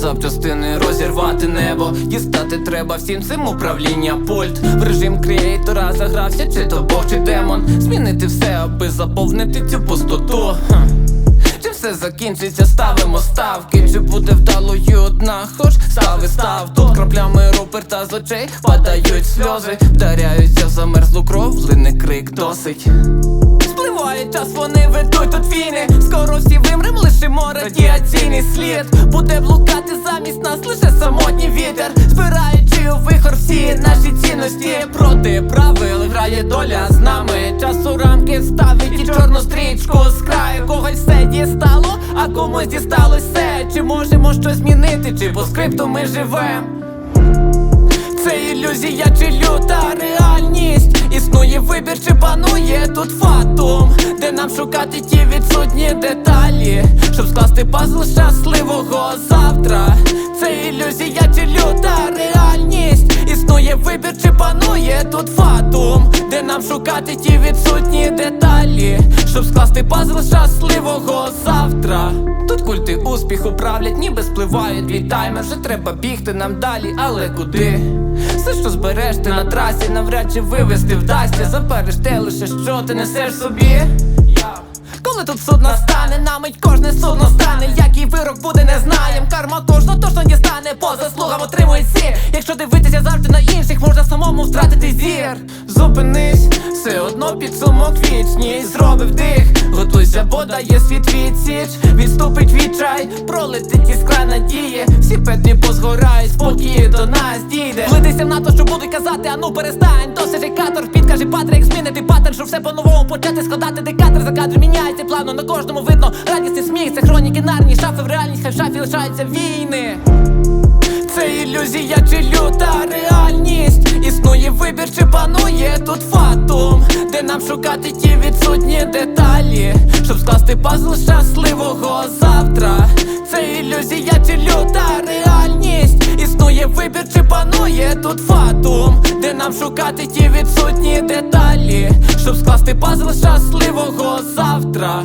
запчастини розірвати небо. Дістати треба всім цим управління пульт. В режим креатора загрався, чи то бог, чи демон. Змінити все, аби заповнити цю пустоту. Чи все закінчиться, ставимо ставки, чи буде вдалою одна, хоч стави став Тут краплями Руперта з очей падають сльози, вдаряються замерзлу кров, лине крик досить. Спливає час, вони тут війни. Скоро всі вимрем, лишимо радіаційний слід. Буде блукати замість нас лише самотній вітер. Збираючи у вихор всі наші цінності. Проти правил грає доля з нами. Часу рамки ставить і чорну стрічку. З краю Когось все дістало, а комусь дісталось все. Чи можемо щось змінити, чи по скрипту ми живем? Це ілюзія чи люта реальність? Існує вибір, чи панує тут Де нам шукати ті відсутні деталі Щоб скласти пазл щасливого завтра. Це ілюзія чи люта реальність? Існує вибір, чи панує тут фатум Де нам шукати ті відсутні деталі Щоб скласти пазл щасливого завтра. Тут культи успіху правлять, ніби спливають. Твій Вже треба бігти нам далі, але куди? Все, що збереш ти на трасі, навряд чи вивести вдасться Забереш те лише, що ти несеш собі коли тут суд настане, на мить кожне судно стане, який вирок буде, не знаєм. Карма кожного точно дістане, по заслугам отримує всі. Якщо дивитися завжди на інших, можна самому втратити зір. Зупинись, все одно підсумок вічність готуйся, бо дає світ відсіч Відступить відчай, пролетить іскра надії. Всі петні позгорають, спокій до нас дійде. Влитися в НАТО, що будуть казати, а ну перестань! Досифікатор, підкаже патрик, змінити паттерн, щоб все по-новому почати складати декадр за кадр міняється плану, на кожному видно радісний сміх, це хроніки нарні, шафи в реальність, хай в шафі лишаються війни. Це ілюзія чи люта реальність? Існує вибір, чи панує тут фатум Нам шукати ті відсутні деталі Щоб скласти пазл щасливого завтра. Це ілюзія чи люта реальність? Існує вибір, чи панує тут фатум Де нам шукати ті відсутні деталі Щоб скласти пазл щасливого завтра